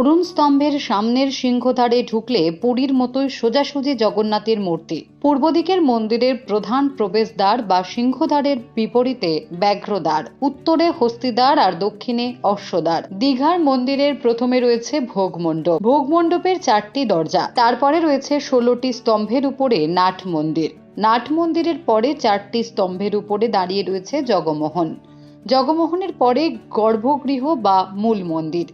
অরুণ স্তম্ভের সামনের সিংহদ্বারে ঢুকলে পুরীর মতোই সোজাসুজি জগন্নাথের মূর্তি। পূর্ব দিকের মন্দিরের প্রধান প্রবেশদ্বার বা সিংহদ্বারের বিপরীতে ব্যাঘ্রদ্বার, উত্তরে হস্তিদ্বার আর দক্ষিণে অশ্বদ্বার। দীঘার মন্দিরের প্রথমে রয়েছে ভোগমণ্ডপ। ভোগমণ্ডপের চারটি দরজা, তারপরে রয়েছে ষোলোটি স্তম্ভের উপরে নাট মন্দির। নাট মন্দিরের পরে চারটি স্তম্ভের উপরে দাঁড়িয়ে রয়েছে জগমোহন। জগমোহনের পরে গর্ভগৃহ বা মূল মন্দির।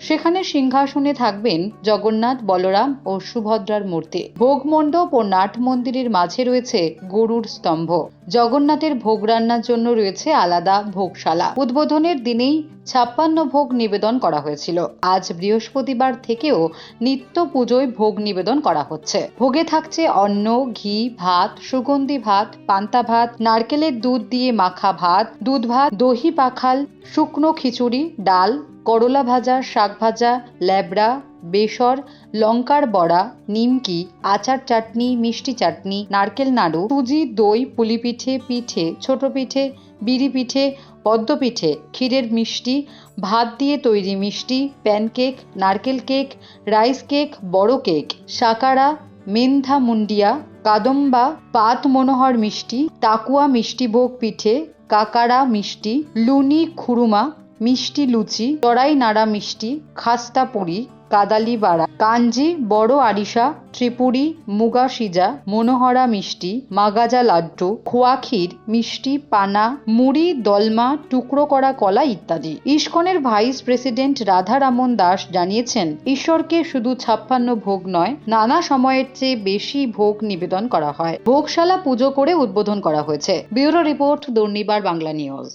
সেখানে সিংহাসনে থাকবেন জগন্নাথ, বলরাম ও সুভদ্রার মূর্তি। ভোগমণ্ডপ ও নাট মন্দিরের মাঝে রয়েছে গরুর স্তম্ভ। জগন্নাথের ভোগ রান্নার জন্য রয়েছে আলাদা ভোগশালা। উদ্বোধনের দিনেই ছাপ্পান্ন ভোগ নিবেদন করা হয়েছিল। আজ বৃহস্পতিবার থেকেও নিত্য পুজোয় ভোগ নিবেদন করা হচ্ছে। ভোগে থাকছে অন্ন, ঘি, ভাত, সুগন্ধি ভাত, পান্তা ভাত, নারকেলের দুধ দিয়ে মাখা ভাত, দুধ ভাত, দহি পাখাল, শুকনো খিচুড়ি, ডাল, করলা ভাজা, শাক ভাজা, ল্যাবড়া বেসর, লঙ্কার বড়া, নিমকি, আচার চাটনি, মিষ্টি চাটনি, নারকেল নাড়ু, সুজি, দই পুলি পিঠে পিঠে ছোট পিঠে বিড়ি পিঠে পদ্ম পিঠে ক্ষীরের মিষ্টি, ভাত দিয়ে তৈরি মিষ্টি, প্যানকেক, নারকেল কেক, রাইস কেক, বড় কেক, সাকারা মেন্ধা মুন্ডিয়া, কাদম্বা, পাত মনোহর মিষ্টি, তাকুয়া মিষ্টি ভোগ পিঠে, কাকারা মিষ্টি, লুনি খুরুমা, মিষ্টি লুচি, চড়াই নাড়া মিষ্টি, খাস্তা পুরি কাদালি বাড়া কাঞ্জি, বড় আরিসা ত্রিপুরি, মুগা সিজা, মনোহরা মিষ্টি, মাগাজা লাড্ডু, খোয়া ক্ষীর, মিষ্টি, পানা, মুড়ি, দলমা, টুকরো করা কলা ইত্যাদি। ইস্কনের ভাইস প্রেসিডেন্ট রাধারামন দাস জানিয়েছেন, ঈশ্বরকে শুধু ছাপ্পান্ন ভোগ নয়, নানা সময়ের চেয়ে বেশি ভোগ নিবেদন করা হয়। ভোগশালা পুজো করে উদ্বোধন করা হয়েছে। Bureau report Durnibar Bangla news.